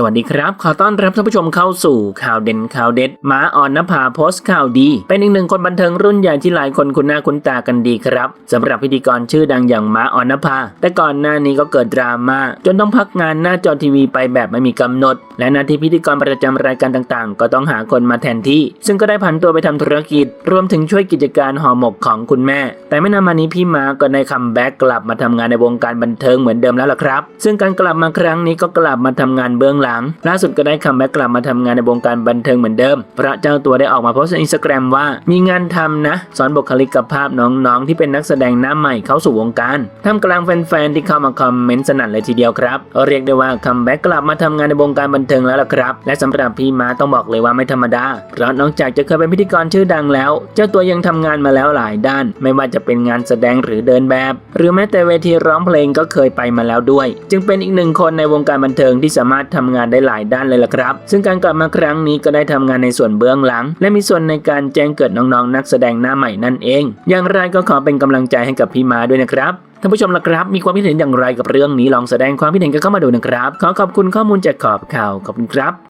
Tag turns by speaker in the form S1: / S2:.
S1: สวัสดีครับ ขอต้อนรับท่านผู้ชมเข้าสู่ข่าวเด่นข่าวเด็ดม้าออนนภาโพสต์ข่าวดี เป็นอีกหนึ่งคนบันเทิงรุ่นใหญ่ที่หลายคนคุ้นหน้าคุ้นตากันดีครับสำหรับพิธีกรชื่อดังอย่างม้าออนนภา แต่ก่อนหน้านี้ก็เกิดดราม่าจนต้องพักงานหน้าจอทีวีไปแบบไม่มีกำหนด และหน้าที่พิธีกรประจำรายการต่างๆ ก็ต้องหาคนมาแทนที่ ซึ่งก็ได้ผันตัวไปทำธุรกิจ รวมถึงช่วยกิจการห่อหมกของคุณแม่ แต่ไม่นานมานี้พี่ม้าก็ได้คัมแบ็กกลับมาทำงานในวงการบันเทิงเหมือนเดิมแล้วล่ะครับ ซึ่งการกลับมาครั้งนี้ก็กลับมาทำงานเบื้องหลังล่าสุดก็ได้คัมแบ็กกลับมาทำงานในวงการบันเทิงเหมือนเดิม พระเจ้าตัวได้ออกมาโพสต์ในอินสตาแกรมว่า มีงานทำนะ สอนบุคลิกภาพน้องๆ ที่เป็นนักแสดงหน้าใหม่เข้าสู่วงการท่ามกลางแฟนๆ ที่เข้ามาคอมเมนต์สนั่นเลยทีเดียวครับเรียกได้ว่าคัมแบ็กกลับมาทำงานในวงการบันเทิงแล้วล่ะครับ และสำหรับพี่ม้าต้องบอกเลยว่าไม่ธรรมดา เพราะนอกจากจะเคยเป็นพิธีกรชื่อดังแล้ว เจ้าตัวยังทำงานมาแล้วหลายด้าน ไม่ว่าจะเป็นงานแสดงหรือเดินแบบ หรือแม้แต่เวทีร้องเพลงก็เคยไปมาแล้วด้วย จึงเป็นอีกหนึ่งคนในวงการบันเทิงที่สามารถทำงานได้หลายด้านเลยล่ะครับ ซึ่งการกลับมาครั้งนี้ก็ได้ทำงานในส่วนเบื้องหลัง และมีส่วนในการแจ้งเกิดน้องๆ นักแสดงหน้าใหม่นั่นเอง อย่างไรก็ขอเป็นกำลังใจให้กับพี่มาด้วยนะครับท่านผู้ชมล่ะครับ มีความคิดเห็นอย่างไรกับเรื่องนี้ลองแสดงความคิดเห็นกันเข้ามาดูนะครับ ขอขอบคุณข้อมูลจากขอบข่าวขอบคุณครับ